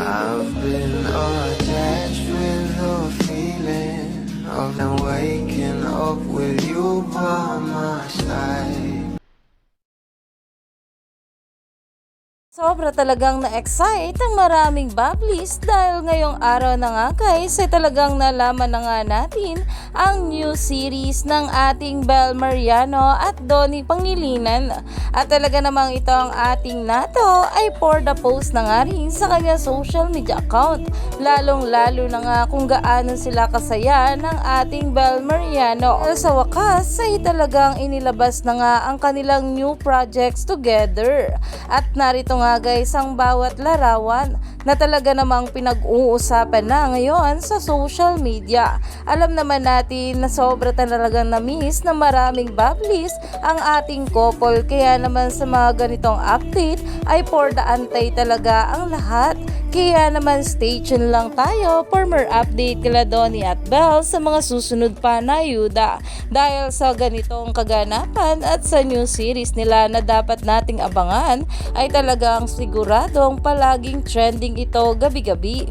I've been attached with the feeling of now waking up with you by my side. Sobra talagang na-excite ang maraming bablis dahil ngayong araw na nga guys ay talagang nalaman na nga natin ang new series ng ating Bel Mariano at Donnie Pangilinan. At talaga namang ito ang ating nato ay for the post na nga rin sa kanya social media account. Lalong lalo na nga kung gaano sila kasaya ng ating Bel Mariano. Sa wakas ay talagang inilabas na nga ang kanilang new projects together. At narito nga guys ang bawat larawan na talaga namang pinag-uusapan na ngayon sa social media. Alam naman natin na sobra talagang na-miss na maraming bablis ang ating couple kaya naman sa mga ganitong update ay for the antay talaga ang lahat. Kaya naman stay tuned lang tayo for more update kila Donnie at Belle sa mga susunod pa na yuda. Dahil sa ganitong kaganapan at sa new series nila na dapat nating abangan ay talagang siguradong palaging trending ito gabi-gabi.